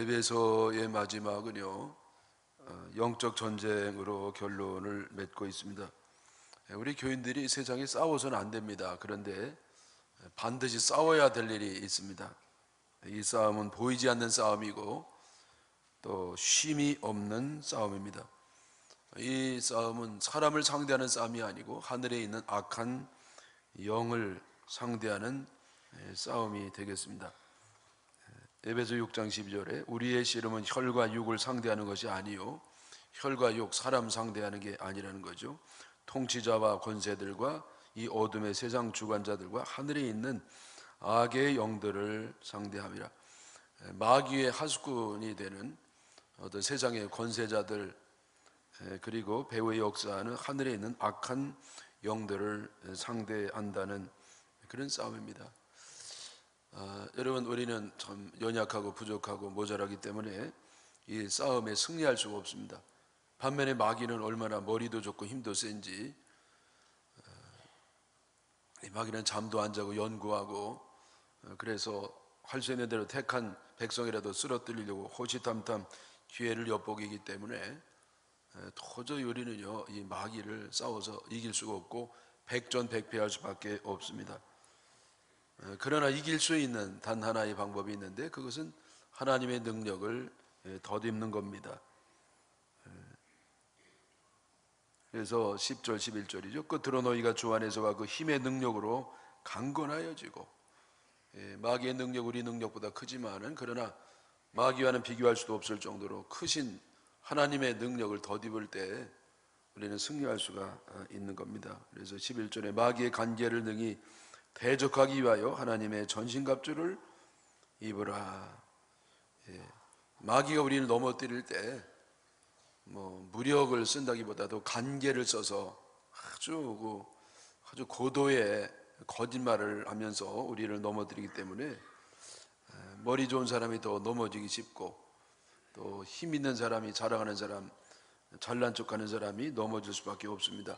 에베소의 마지막은요 어, 영적 전쟁으로 결론을 맺고 있습니다. 예, 우리 교인들이 세상에 싸워서는 안 됩니다. 그런데 반드시 싸워야 될 일이 있습니다. 이 싸움은 보이지 않는 싸움이고 또 쉼이 없는 싸움입니다. 이 싸움은 사람을 상대하는 싸움이 아니고 하늘에 있는 악한 영을 상대하는 예, 싸움이 되겠습니다. 에베소 6장 12절에 우리의 씨름은 혈과 육을 상대하는 것이 아니요 혈과 육 사람 상대하는 게 아니라는 거죠. 통치자와 권세들과 이 어둠의 세상 주관자들과 하늘에 있는 악의 영들을 상대함이라. 마귀의 하수꾼이 되는 어떤 세상의 권세자들 그리고 배후의 역사하는 하늘에 있는 악한 영들을 상대한다는 그런 싸움입니다. 아, 여러분 우리는 참 연약하고 부족하고 모자라기 때문에 이 싸움에 승리할 수가 없습니다. 반면에 마귀는 얼마나 머리도 좋고 힘도 센지 아, 마귀는 잠도 안 자고 연구하고 어, 그래서 할 수 있는 대로 택한 백성이라도 쓰러뜨리려고 호시탐탐 기회를 엿보기이기 때문에 도저히 우리는요 이 마귀를 싸워서 이길 수가 없고 백전백패할 수밖에 없습니다. 그러나 이길 수 있는 단 하나의 방법이 있는데 그것은 하나님의 능력을 덧입는 겁니다. 그래서 10절 11절이죠. 끝으로 너희가 주 안에서와 그 힘의 능력으로 강건하여지고 마귀의 능력 우리 능력보다 크지만은 그러나 마귀와는 비교할 수도 없을 정도로 크신 하나님의 능력을 덧입을 때 우리는 승리할 수가 어, 있는 겁니다. 그래서 11절에 마귀의 간계를 능히 대적하기 위하여 하나님의 전신갑주를 입으라. 예. 마귀가 우리를 넘어뜨릴 때 뭐 무력을 쓴다기보다도 간계를 써서 아주 그 아주 고도의 거짓말을 하면서 우리를 넘어뜨리기 때문에 머리 좋은 사람이 더 넘어지기 쉽고 또 힘 있는 사람이 자랑하는 사람 잘난 척하는 사람이 넘어질 수밖에 없습니다.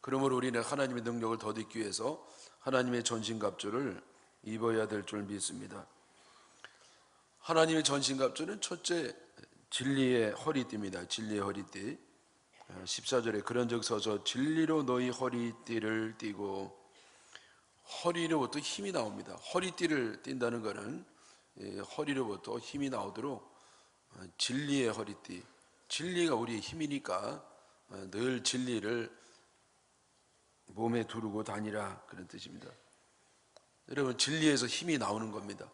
그러므로 우리는 하나님의 능력을 덧입기 위해서 하나님의 전신갑주를 입어야 될 줄 믿습니다. 하나님의 전신갑주는 첫째 진리의 허리띠입니다. 진리의 허리띠. 14절에 그런즉 서서 진리로 너희 허리띠를 띠고 허리로부터 힘이 나옵니다. 허리띠를 띈다는 것은 허리로부터 힘이 나오도록 어, 진리의 허리띠. 진리가 우리의 힘이니까 어, 늘 진리를 몸에 두르고 다니라 그런 뜻입니다. 여러분 진리에서 힘이 나오는 겁니다.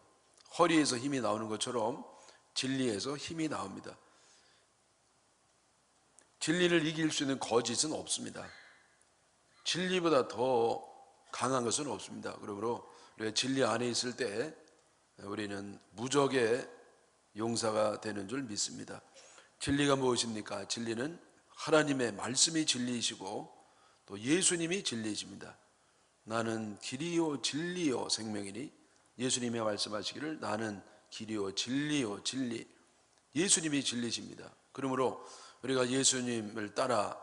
허리에서 힘이 나오는 것처럼 진리에서 힘이 나옵니다. 진리를 이길 수 있는 거짓은 없습니다. 진리보다 더 강한 것은 없습니다. 그러므로 우리가 진리 안에 있을 때 우리는 무적의 용사가 되는 줄 믿습니다. 진리가 무엇입니까? 진리는 하나님의 말씀이 진리이시고 또 예수님이 진리이십니다. 나는 길이요 진리요 생명이니 예수님이 말씀하시기를 나는 길이요 진리요 진리 예수님이 진리십니다. 그러므로 우리가 예수님을 따라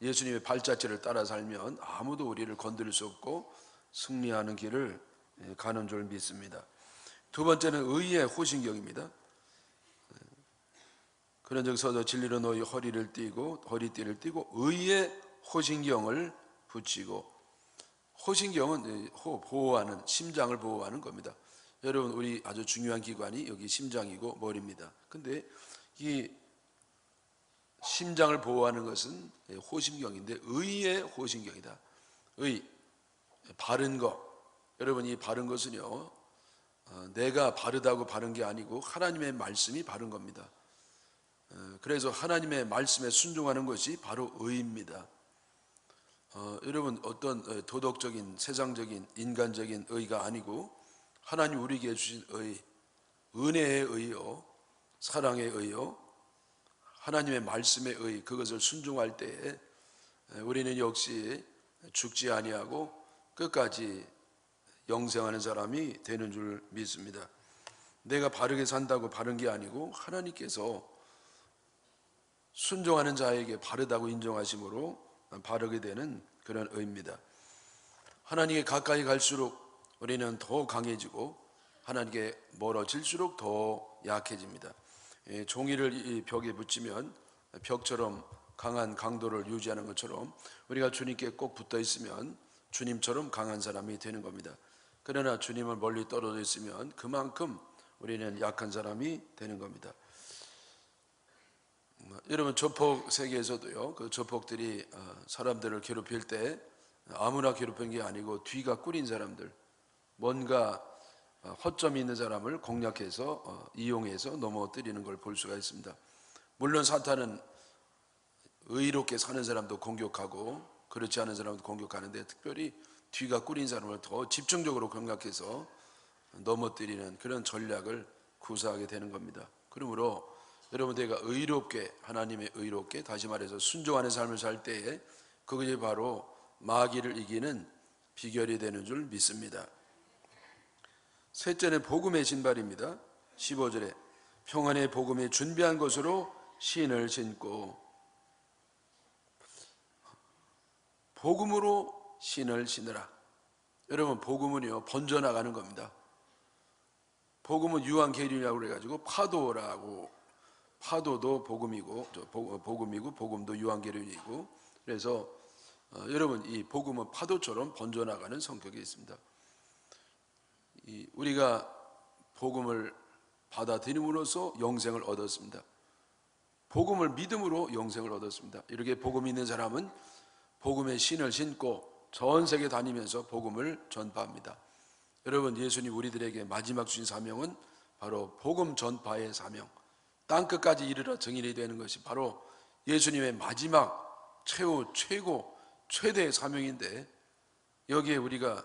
예수님의 발자취를 따라 살면 아무도 우리를 건드릴 수 없고 승리하는 길을 가는 줄 믿습니다. 두 번째는 의의 호신경입니다. 그런즉 서서 진리로 너희 허리를 띠고 허리띠를 띠고 의의 호신경을 붙이고 호신경은 보호하는 심장을 보호하는 겁니다. 여러분 우리 아주 중요한 기관이 여기 심장이고 머리입니다. 근데 이 심장을 보호하는 것은 호신경인데 의의 호신경이다. 의 바른 것. 여러분 이 바른 것은요. 어, 내가 바르다고 바른 게 아니고 하나님의 말씀이 바른 겁니다. 어, 그래서 하나님의 말씀에 순종하는 것이 바로 의입니다. 어, 여러분 어떤 어, 도덕적인 세상적인 인간적인 의가 아니고 하나님 우리에게 주신 의, 은혜의 의요, 사랑의 의요, 하나님의 말씀의 의 그것을 순종할 때에 우리는 역시 죽지 아니하고 끝까지 영생하는 사람이 되는 줄 믿습니다. 내가 바르게 산다고 바른 게 아니고 하나님께서 순종하는 자에게 바르다고 인정하심으로 바르게 되는 그런 의입니다. 하나님께 가까이 갈수록 우리는 더 강해지고 하나님께 멀어질수록 더 약해집니다. 예, 종이를 이 벽에 붙이면 벽처럼 강한 강도를 유지하는 것처럼 우리가 주님께 꼭 붙어 있으면 주님처럼 강한 사람이 되는 겁니다. 그러나 주님을 멀리 떨어져 있으면 그만큼 우리는 약한 사람이 되는 겁니다. 음, 여러분 조폭 세계에서도요. 그 조폭들이 어, 사람들을 괴롭힐 때 아무나 괴롭힌 게 아니고 뒤가 꾸린 사람들, 뭔가 어, 허점이 있는 사람을 공략해서 어, 이용해서 넘어뜨리는 걸 볼 수가 있습니다. 물론 사탄은 의롭게 사는 사람도 공격하고 그렇지 않은 사람도 공격하는데 특별히 뒤가 꾸린 사람을 더 집중적으로 공략해서 넘어뜨리는 그런 전략을 구사하게 되는 겁니다. 그러므로 여러분 내가 의롭게 하나님의 의롭게 다시 말해서 순종하는 삶을 살 때에 그것이 바로 마귀를 이기는 비결이 되는 줄 믿습니다. 셋째는 복음의 신발입니다. 15절에 평안의 복음에 준비한 것으로 신을 신고 복음으로 신을 신으라. 여러분 복음은요 번져 나가는 겁니다. 복음은 유한 계륜이라고 그래가지고 파도라고 파도도 복음이고 복음이고 복음도 유한 계륜이고 그래서 어, 여러분 이 복음은 파도처럼 번져나가는 성격이 있습니다. 이, 우리가 복음을 받아들임으로써 영생을 얻었습니다. 복음을 믿음으로 영생을 얻었습니다. 이렇게 복음 있는 사람은 복음의 신을 신고 전 세계 다니면서 복음을 전파합니다. 여러분 예수님 우리들에게 마지막 주신 사명은 바로 복음 전파의 사명. 땅 끝까지 이르러 정인이 되는 것이 바로 예수님의 마지막 최후 최고 최대의 사명인데 여기에 우리가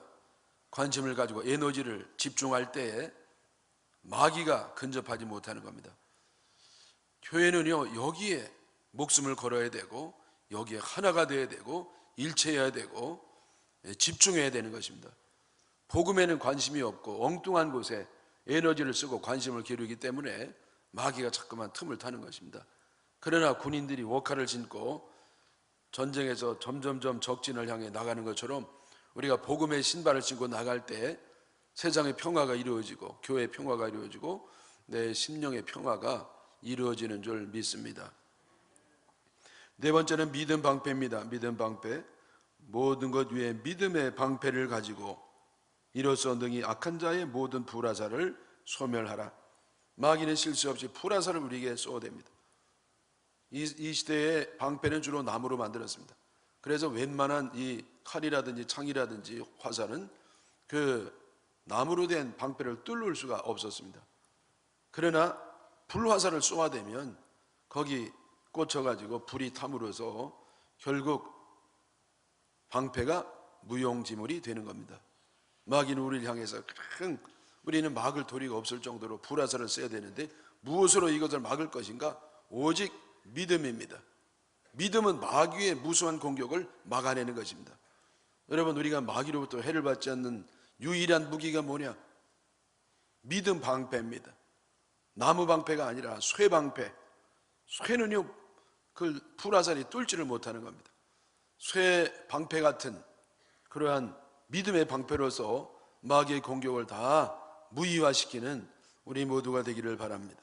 관심을 가지고 에너지를 집중할 때에 마귀가 근접하지 못하는 겁니다. 교회는요 여기에 목숨을 걸어야 되고 여기에 하나가 되어야 되고 일체해야 되고 예, 집중해야 되는 것입니다. 복음에는 관심이 없고 엉뚱한 곳에 에너지를 쓰고 관심을 기르기 때문에 마귀가 자꾸만 틈을 타는 것입니다. 그러나 군인들이 워카를 신고 전쟁에서 점점점 적진을 향해 나가는 것처럼 우리가 복음의 신발을 신고 나갈 때 세상의 평화가 이루어지고 교회의 평화가 이루어지고 내 심령의 평화가 이루어지는 줄 믿습니다. 네 번째는 믿음 방패입니다. 믿음 방패. 모든 것 위에 믿음의 방패를 가지고 이로써 능히 악한 자의 모든 불화사를 소멸하라. 마귀는 실수 없이 불화사를 우리에게 쏘아댑니다. 이, 이 시대의 방패는 주로 나무로 만들었습니다. 그래서 웬만한 이 칼이라든지 창이라든지 화살은 그 나무로 된 방패를 뚫을 수가 없었습니다. 그러나 불화살을 쏘아대면 거기 꽂혀가지고 불이 타물어서 결국 방패가 무용지물이 되는 겁니다. 마귀는 우리를 향해서 큰 우리는 막을 도리가 없을 정도로 불화살을 써야 되는데 무엇으로 이것을 막을 것인가? 오직 믿음입니다. 믿음은 마귀의 무수한 공격을 막아내는 것입니다. 여러분 우리가 마귀로부터 해를 받지 않는 유일한 무기가 뭐냐? 믿음 방패입니다. 나무 방패가 아니라 쇠 방패. 쇠는요 그 불화살이 뚫지를 못하는 겁니다. 쇠 방패 같은 그러한 믿음의 방패로서 마귀의 공격을 다 무의화시키는 우리 모두가 되기를 바랍니다.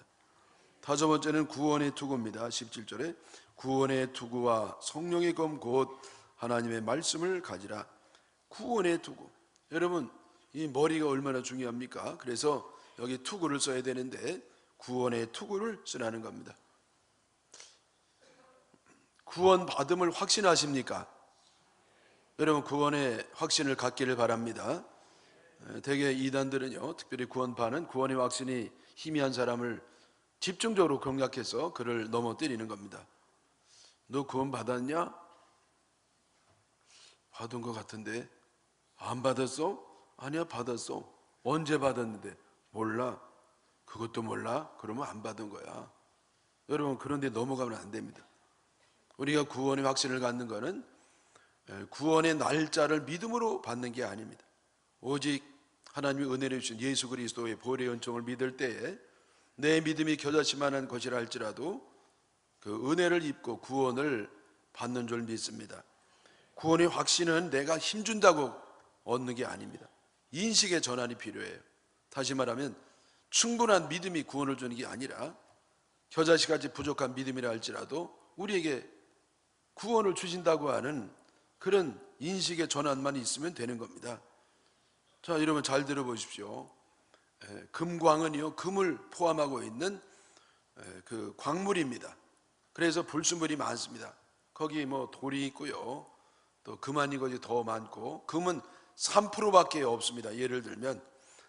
다섯 번째는 구원의 투구입니다. 17절에 구원의 투구와 성령의 검 곧 하나님의 말씀을 가지라. 구원의 투구. 여러분, 이 머리가 얼마나 중요합니까? 그래서 여기 투구를 써야 되는데 구원의 투구를 쓰라는 겁니다. 구원 받음을 확신하십니까? 여러분 구원의 확신을 갖기를 바랍니다. 대개 이단들은요, 특별히 구원파는 구원의 확신이 희미한 사람을 집중적으로 공략해서 그를 넘어뜨리는 겁니다. 너 구원 받았냐? 받은 것 같은데 안 받았어? 아니야 받았어. 언제 받았는데? 몰라. 그것도 몰라? 그러면 안 받은 거야. 여러분 그런데 넘어가면 안 됩니다. 우리가 구원의 확신을 갖는 것은 구원의 날짜를 믿음으로 받는 게 아닙니다. 오직 하나님의 은혜를 주신 예수 그리스도의 보혈의 은총을 믿을 때에 내 믿음이 겨자씨만한 것이라 할지라도 그 은혜를 입고 구원을 받는 줄 믿습니다. 구원의 확신은 내가 힘준다고 얻는 게 아닙니다. 인식의 전환이 필요해요. 다시 말하면 충분한 믿음이 구원을 주는 게 아니라 겨자씨같이 부족한 믿음이라 할지라도 우리에게 구원을 주신다고 하는 그런 인식의 전환만 있으면 되는 겁니다. 자, 여러분 잘 들어보십시오. 에, 금광은요, 금을 포함하고 있는 에, 그 광물입니다. 그래서 불순물이 많습니다. 거기 뭐 돌이 있고요. 또 이것이 더 많고 금은 3%밖에 없습니다. 예를 들면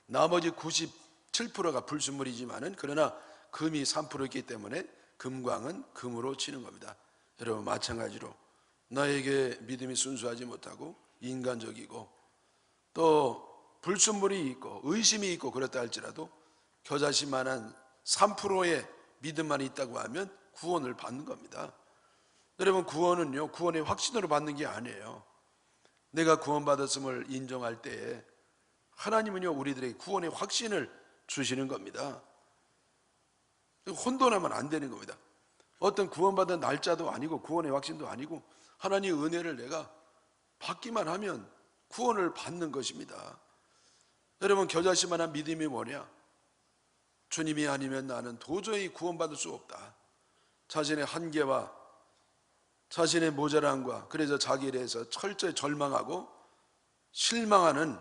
나머지 97%가 불순물이지만은 그러나 금이 3% 있기 때문에 금광은 금으로 치는 겁니다. 여러분 마찬가지로 나에게 믿음이 순수하지 못하고 인간적이고 또 불순물이 있고 의심이 있고 그렇다 할지라도 겨자씨만한 3%의 믿음만 있다고 하면 구원을 받는 겁니다. 여러분 구원은요 구원의 확신으로 받는 게 아니에요. 내가 구원받았음을 인정할 때에 하나님은요 우리들에게 구원의 확신을 주시는 겁니다. 혼돈하면 안 되는 겁니다. 어떤 구원받은 날짜도 아니고 구원의 확신도 아니고 하나님의 은혜를 내가 받기만 하면 구원을 받는 것입니다. 여러분 겨자씨 만한 믿음이 뭐냐? 주님이 아니면 나는 도저히 구원받을 수 없다. 자신의 한계와 자신의 모자람과 그래서 자기에 대해서 철저히 절망하고 실망하는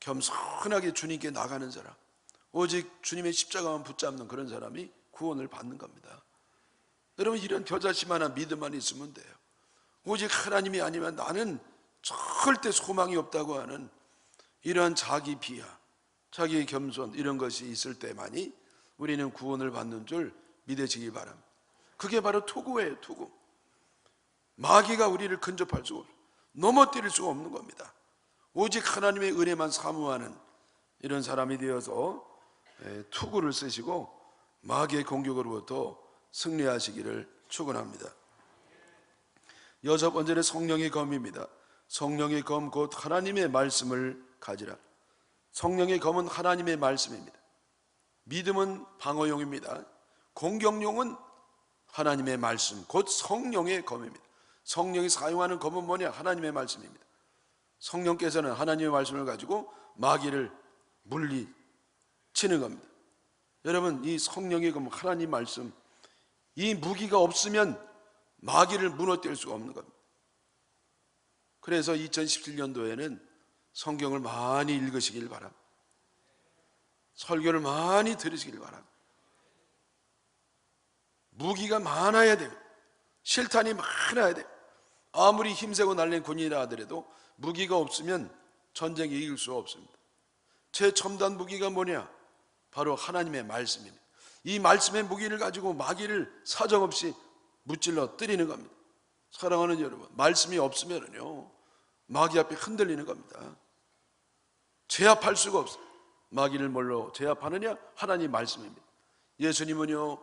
겸손하게 주님께 나가는 사람 오직 주님의 십자가만 붙잡는 그런 사람이 구원을 받는 겁니다. 여러분 이런 겨자씨만한 믿음만 있으면 돼요. 오직 하나님이 아니면 나는 절대 소망이 없다고 하는 이러한 자기 비하, 자기 겸손 이런 것이 있을 때만이 우리는 구원을 받는 줄 믿으시기 바랍니다. 그게 바로 투구예요, 투구. 마귀가 우리를 근접할 수 없고 넘어뜨릴 수가 없는 겁니다. 오직 하나님의 은혜만 사모하는 이런 사람이 되어서 투구를 쓰시고 마귀의 공격으로부터 승리하시기를 축원합니다. 여섯 번째는 성령의 검입니다. 성령의 검 곧 하나님의 말씀을 가지라. 성령의 검은 하나님의 말씀입니다. 믿음은 방어용입니다. 공격용은 하나님의 말씀, 곧 성령의 검입니다. 성령이 사용하는 검은 뭐냐? 하나님의 말씀입니다. 성령께서는 하나님의 말씀을 가지고 마귀를 물리 치는 겁니다. 여러분, 이 성령의 검, 하나님 말씀, 이 무기가 없으면 마귀를 무너뜨릴 수가 없는 겁니다. 그래서 2017년도에는 성경을 많이 읽으시길 바랍니다. 설교를 많이 들으시길 바랍니다. 무기가 많아야 돼요. 실탄이 많아야 돼요. 아무리 힘세고 날린 군인이라 하더라도 무기가 없으면 전쟁에 이길 수 없습니다. 최첨단 무기가 뭐냐? 바로 하나님의 말씀입니다. 이 말씀의 무기를 가지고 마귀를 사정없이 무찔러 때리는 겁니다. 사랑하는 여러분, 말씀이 없으면요 마귀 앞에 흔들리는 겁니다. 제압할 수가 없어요. 마귀를 뭘로 제압하느냐? 하나님 말씀입니다. 예수님은요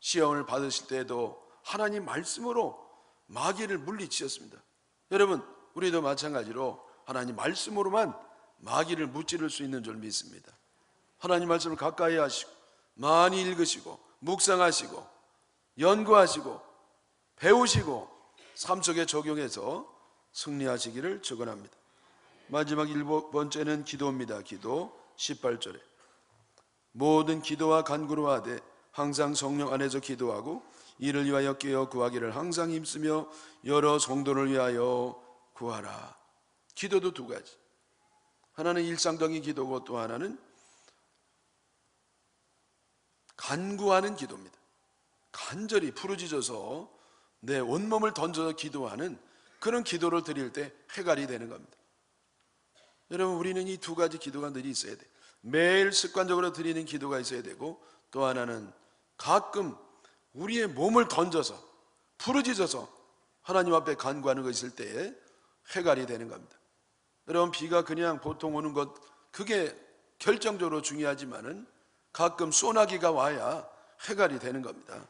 시험을 받으실 때에도 하나님 말씀으로 마귀를 물리치셨습니다. 여러분, 우리도 마찬가지로 하나님 말씀으로만 마귀를 무찌를 수 있는 줄 믿습니다. 하나님 말씀을 가까이 하시고 많이 읽으시고 묵상하시고 연구하시고 배우시고 삶 속에 적용해서 승리하시기를 축원합니다. 마지막 일곱 번째는 기도입니다. 기도 18절에 모든 기도와 간구로 하되 항상 성령 안에서 기도하고 이를 위하여 깨어 구하기를 항상 힘쓰며 여러 성도를 위하여 구하라. 기도도 두 가지. 하나는 일상적인 기도고 또 하나는 간구하는 기도입니다. 간절히 부르짖어서 내 온몸을 던져서 기도하는 그런 기도를 드릴 때 해갈이 되는 겁니다. 여러분 우리는 이 두 가지 기도가 늘 있어야 돼. 매일 습관적으로 드리는 기도가 있어야 되고 또 하나는 가끔 우리의 몸을 던져서 부르짖어서 하나님 앞에 간구하는 것 있을 때에 해갈이 되는 겁니다. 여러분 비가 그냥 보통 오는 것 그게 결정적으로 중요하지만은 가끔 소나기가 와야 해갈이 되는 겁니다.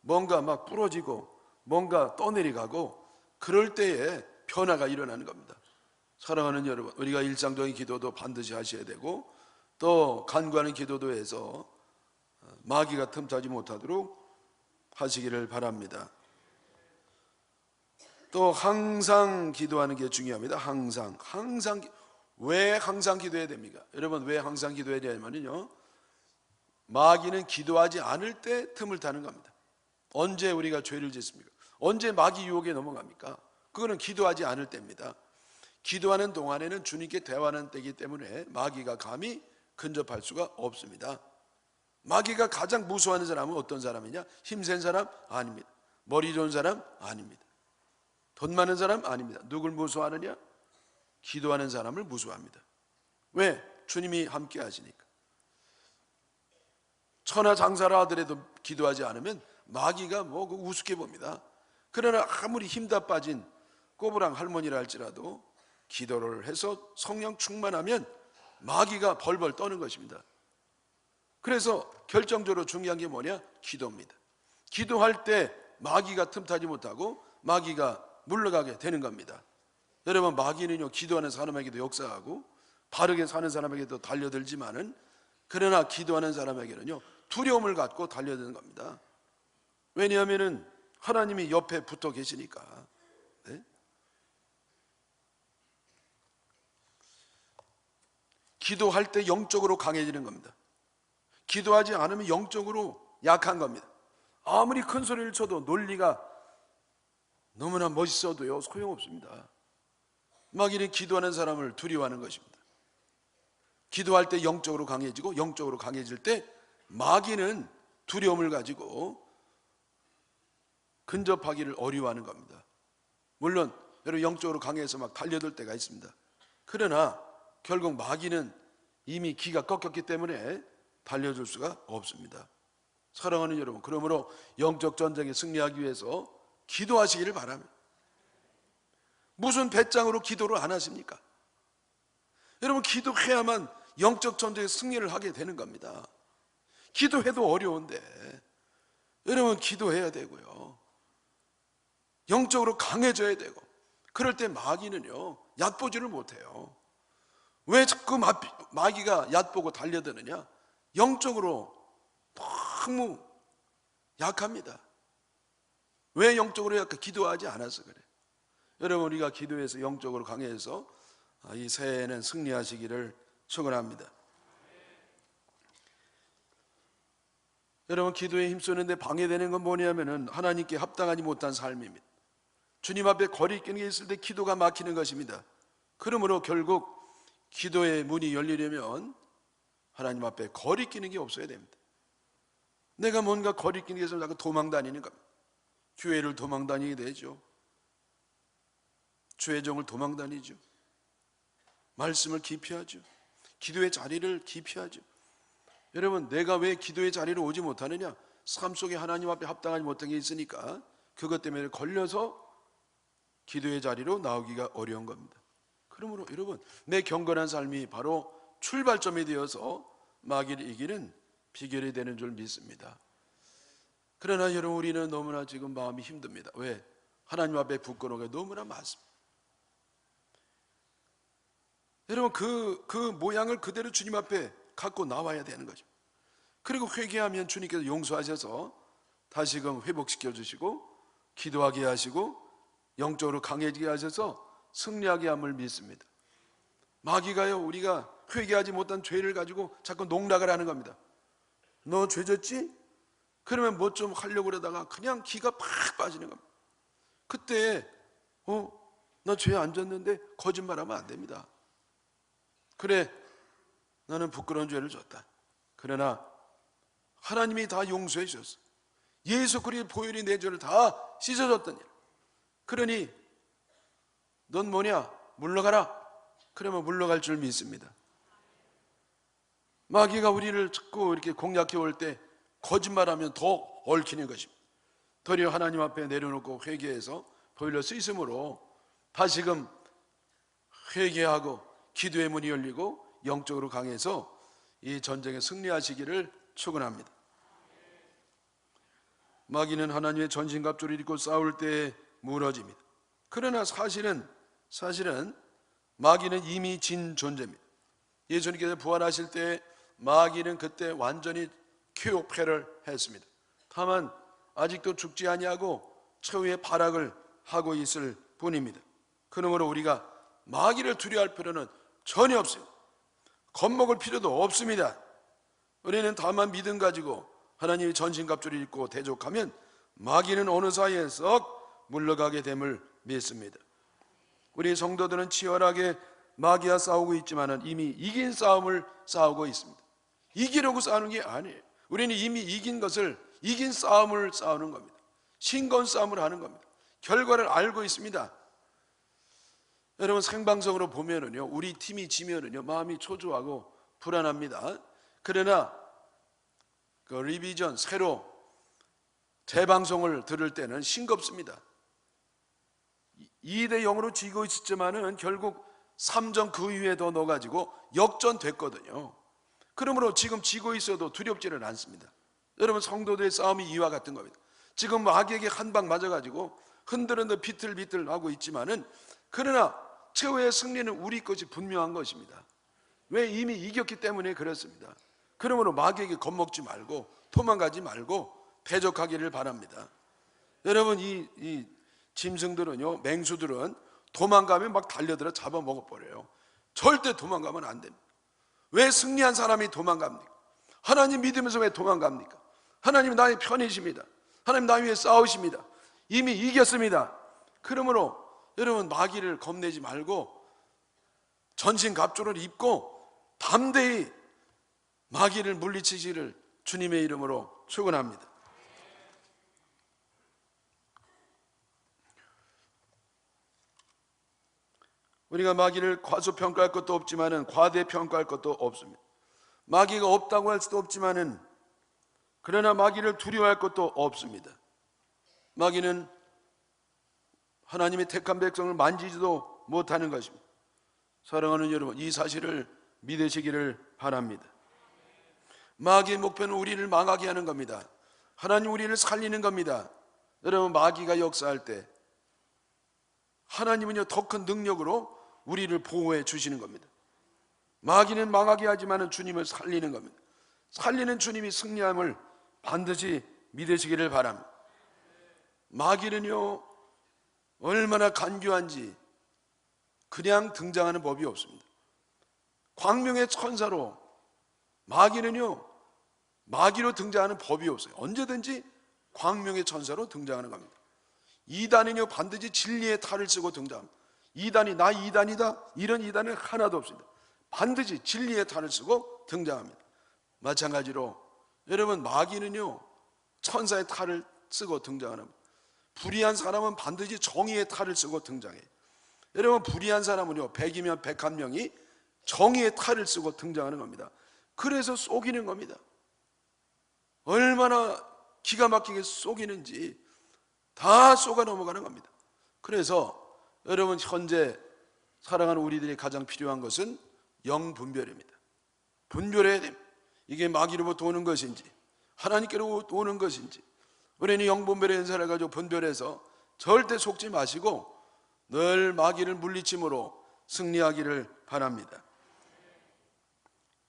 뭔가 막 부러지고 뭔가 떠내려가고 그럴 때에 변화가 일어나는 겁니다. 사랑하는 여러분, 우리가 일상적인 기도도 반드시 하셔야 되고 또 간구하는 기도도 해서 마귀가 틈타지 못하도록 하시기를 바랍니다. 또 항상 기도하는 게 중요합니다. 항상 항상 왜 항상 기도해야 됩니까? 여러분 왜 항상 기도해야 되냐면요. 마귀는 기도하지 않을 때 틈을 타는 겁니다. 언제 우리가 죄를 짓습니까? 언제 마귀 유혹에 넘어갑니까? 그거는 기도하지 않을 때입니다. 기도하는 동안에는 주님께 대화하는 때이기 때문에 마귀가 감히 근접할 수가 없습니다. 마귀가 가장 무서워하는 사람은 어떤 사람이냐? 힘센 사람? 아닙니다. 머리 좋은 사람? 아닙니다. 돈 많은 사람? 아닙니다. 누굴 무서워하느냐? 기도하는 사람을 무서워합니다. 왜? 주님이 함께 하시니까. 천하 장사라 하더라도 기도하지 않으면 마귀가 뭐 우습게 봅니다. 그러나 아무리 힘 다 빠진 꼬부랑 할머니라 할지라도 기도를 해서 성령 충만하면 마귀가 벌벌 떠는 것입니다. 그래서 결정적으로 중요한 게 뭐냐? 기도입니다. 기도할 때 마귀가 틈타지 못하고 마귀가 물러가게 되는 겁니다. 여러분 마귀는요 기도하는 사람에게도 역사하고 바르게 사는 사람에게도 달려들지만은 그러나 기도하는 사람에게는요 두려움을 갖고 달려드는 겁니다. 왜냐하면은 하나님이 옆에 붙어 계시니까. 기도할 때 영적으로 강해지는 겁니다. 기도하지 않으면 영적으로 약한 겁니다. 아무리 큰 소리를 쳐도 논리가 너무나 멋있어도요 소용없습니다. 마귀는 기도하는 사람을 두려워하는 것입니다. 기도할 때 영적으로 강해지고 영적으로 강해질 때 마귀는 두려움을 가지고 근접하기를 어려워하는 겁니다. 물론 여러분 영적으로 강해서 막 달려들 때가 있습니다. 그러나 결국 마귀는 이미 기가 꺾였기 때문에 달려줄 수가 없습니다. 사랑하는 여러분, 그러므로 영적 전쟁에 승리하기 위해서 기도하시기를 바랍니다. 무슨 배짱으로 기도를 안 하십니까? 여러분 기도해야만 영적 전쟁에 승리를 하게 되는 겁니다. 기도해도 어려운데 여러분 기도해야 되고요. 영적으로 강해져야 되고 그럴 때 마귀는요 얕보지를 못해요. 왜 자꾸 마귀가 얕보고 달려드느냐? 영적으로 너무 약합니다. 왜 영적으로 약해? 기도하지 않아서 그래. 여러분 우리가 기도해서 영적으로 강해서 이 새해에는 승리하시기를 축원합니다. 여러분 기도에 힘쓰는데 방해되는 건 뭐냐면은 하나님께 합당하지 못한 삶입니다. 주님 앞에 거리끼는 게 있을 때 기도가 막히는 것입니다. 그러므로 결국 기도의 문이 열리려면 하나님 앞에 거리끼는 게 없어야 됩니다. 내가 뭔가 거리끼는 게 있으면 자꾸 도망 다니는 겁니다. 교회를 도망 다니게 되죠. 주의 종을 도망 다니죠. 말씀을 기피하죠. 기도의 자리를 기피하죠. 여러분, 내가 왜 기도의 자리로 오지 못하느냐? 삶 속에 하나님 앞에 합당하지 못한 게 있으니까 그것 때문에 걸려서 기도의 자리로 나오기가 어려운 겁니다. 그러므로 여러분, 내 경건한 삶이 바로 출발점이 되어서 마귀를 이기는 비결이 되는 줄 믿습니다. 그러나 여러분, 우리는 너무나 지금 마음이 힘듭니다. 왜? 하나님 앞에 부끄러운 게 너무나 많습니다. 여러분 그, 그 모양을 그대로 주님 앞에 갖고 나와야 되는 거죠. 그리고 회개하면 주님께서 용서하셔서 다시금 회복시켜 주시고 기도하게 하시고 영적으로 강해지게 하셔서 승리하게 함을 믿습니다. 마귀가요 우리가 회개하지 못한 죄를 가지고 자꾸 농락을 하는 겁니다. 너 죄졌지? 그러면 뭐 좀 하려고 그러다가 그냥 기가 팍 빠지는 겁니다. 그때 어? 나 죄 안 졌는데 거짓말하면 안 됩니다. 그래, 나는 부끄러운 죄를 졌다. 그러나 하나님이 다 용서해 주셨어. 예수 그리스도 보혈이 내 죄를 다 씻어줬더니. 그러니 넌 뭐냐? 물러가라. 그러면 물러갈 줄 믿습니다. 마귀가 우리를 자꾸 이렇게 공략해 올 때 거짓말하면 더 얽히는 것입니다. 도리어 하나님 앞에 내려놓고 회개해서 보일러 쓰있으므로 다시금 회개하고 기도의 문이 열리고 영적으로 강해서 이 전쟁에 승리하시기를 축원합니다. 마귀는 하나님의 전신갑주를 입고 싸울 때 무너집니다. 그러나 사실은 사실은 마귀는 이미 진 존재입니다. 예수님께서 부활하실 때 마귀는 그때 완전히 쾌오패를 했습니다. 다만 아직도 죽지 아니하고 최후의 발악을 하고 있을 뿐입니다. 그러므로 우리가 마귀를 두려워할 필요는 전혀 없어요. 겁먹을 필요도 없습니다. 우리는 다만 믿음 가지고 하나님이 전신갑주를 입고 대적하면 마귀는 어느 사이에 썩 물러가게 됨을 믿습니다. 우리 성도들은 치열하게 마귀와 싸우고 있지만은 이미 이긴 싸움을 싸우고 있습니다. 이기려고 싸우는 게 아니에요. 우리는 이미 이긴 것을 이긴 싸움을 싸우는 겁니다. 신건 싸움을 하는 겁니다. 결과를 알고 있습니다. 여러분 생방송으로 보면은요, 우리 팀이 지면은요, 마음이 초조하고 불안합니다. 그러나 그 리비전 새로 재방송을 들을 때는 싱겁습니다. 2대 0으로 지고 있었지만은 결국 3점 그 위에 더 넣어가지고 역전됐거든요. 그러므로 지금 지고 있어도 두렵지는 않습니다. 여러분 성도들의 싸움이 이와 같은 겁니다. 지금 마귀에게 한 방 맞아가지고 흔들흔들 비틀비틀 하고 있지만은 그러나 최후의 승리는 우리 것이 분명한 것입니다. 왜 이미 이겼기 때문에 그렇습니다. 그러므로 마귀에게 겁먹지 말고 도망가지 말고 대적하기를 바랍니다. 여러분 이, 이 짐승들은요 맹수들은 도망가면 막 달려들어 잡아먹어 버려요. 절대 도망가면 안 됩니다. 왜 승리한 사람이 도망갑니까? 하나님 믿으면서 왜 도망갑니까? 하나님 나의 편이십니다. 하나님 나 위해 싸우십니다. 이미 이겼습니다. 그러므로 여러분 마귀를 겁내지 말고 전신 갑주를 입고 담대히 마귀를 물리치기를 주님의 이름으로 축원합니다. 우리가 마귀를 과소평가할 것도 없지만은 과대평가할 것도 없습니다. 마귀가 없다고 할 수도 없지만은 그러나 마귀를 두려워할 것도 없습니다. 마귀는 하나님의 택한 백성을 만지지도 못하는 것입니다. 사랑하는 여러분, 이 사실을 믿으시기를 바랍니다. 마귀의 목표는 우리를 망하게 하는 겁니다. 하나님 우리를 살리는 겁니다. 여러분, 마귀가 역사할 때 하나님은요, 더 큰 능력으로 우리를 보호해 주시는 겁니다. 마귀는 망하게 하지만 주님을 살리는 겁니다. 살리는 주님이 승리함을 반드시 믿으시기를 바랍니다. 마귀는요, 얼마나 간교한지 그냥 등장하는 법이 없습니다. 광명의 천사로 마귀는요, 마귀로 등장하는 법이 없어요. 언제든지 광명의 천사로 등장하는 겁니다. 이단은요, 반드시 진리의 탈을 쓰고 등장합니다. 이단이 나 이단이다? 이런 이단은 하나도 없습니다. 반드시 진리의 탈을 쓰고 등장합니다. 마찬가지로 여러분 마귀는요 천사의 탈을 쓰고 등장하는 불의한 사람은 반드시 정의의 탈을 쓰고 등장해요. 여러분 불의한 사람은요 백이면 백한 명이 정의의 탈을 쓰고 등장하는 겁니다. 그래서 속이는 겁니다. 얼마나 기가 막히게 속이는지 다 속아 넘어가는 겁니다. 그래서 여러분 현재 사랑하는 우리들이 가장 필요한 것은 영 분별입니다. 분별해야 됩니다. 이게 마귀로부터 오는 것인지 하나님께로부터 오는 것인지 우리는 영 분별의 연사를 가지고 분별해서 절대 속지 마시고 늘 마귀를 물리침으로 승리하기를 바랍니다.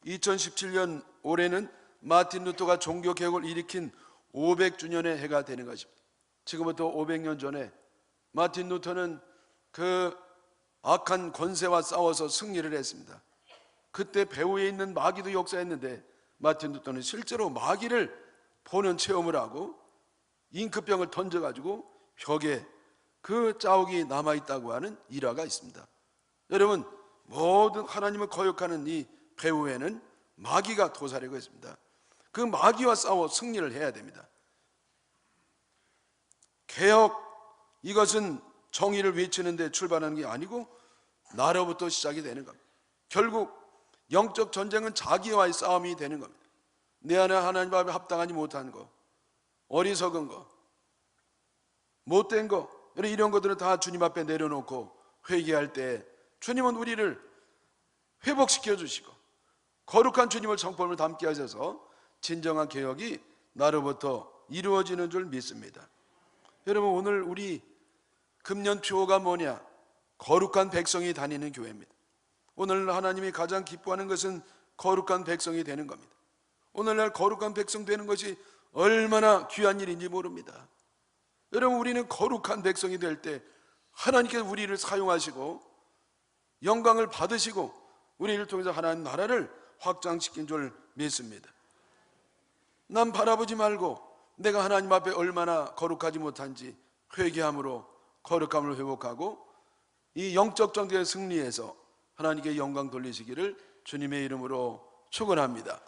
2017년 올해는 마틴 루터가 종교 개혁을 일으킨 500주년의 해가 되는 것입니다. 지금부터 500년 전에 마틴 루터는 그 악한 권세와 싸워서 승리를 했습니다. 그때 배후에 있는 마귀도 역사했는데 마틴 루터는 실제로 마귀를 보는 체험을 하고 잉크병을 던져가지고 벽에 그 자욱이 남아있다고 하는 일화가 있습니다. 여러분, 모든 하나님을 거역하는 이 배후에는 마귀가 도사리고 있습니다. 그 마귀와 싸워 승리를 해야 됩니다. 개혁, 이것은 정의를 외치는데 출발하는 게 아니고 나로부터 시작이 되는 겁니다. 결국 영적 전쟁은 자기와의 싸움이 되는 겁니다. 내 안에 하나님 앞에 합당하지 못한 거, 어리석은 거, 못된 거, 이런 것들을 다 주님 앞에 내려놓고 회개할 때 주님은 우리를 회복시켜 주시고 거룩한 주님을 성품을 담게 하셔서 진정한 개혁이 나로부터 이루어지는 줄 믿습니다. 여러분 오늘 우리 금년 표가 뭐냐? 거룩한 백성이 다니는 교회입니다. 오늘 하나님이 가장 기뻐하는 것은 거룩한 백성이 되는 겁니다. 오늘날 거룩한 백성 되는 것이 얼마나 귀한 일인지 모릅니다. 여러분 우리는 거룩한 백성이 될 때 하나님께서 우리를 사용하시고 영광을 받으시고 우리를 통해서 하나님 나라를 확장시킨 줄 믿습니다. 난 바라보지 말고 내가 하나님 앞에 얼마나 거룩하지 못한지 회개함으로 거룩함을 회복하고 이 영적 전쟁의 승리에서 하나님께 영광 돌리시기를 주님의 이름으로 축원합니다.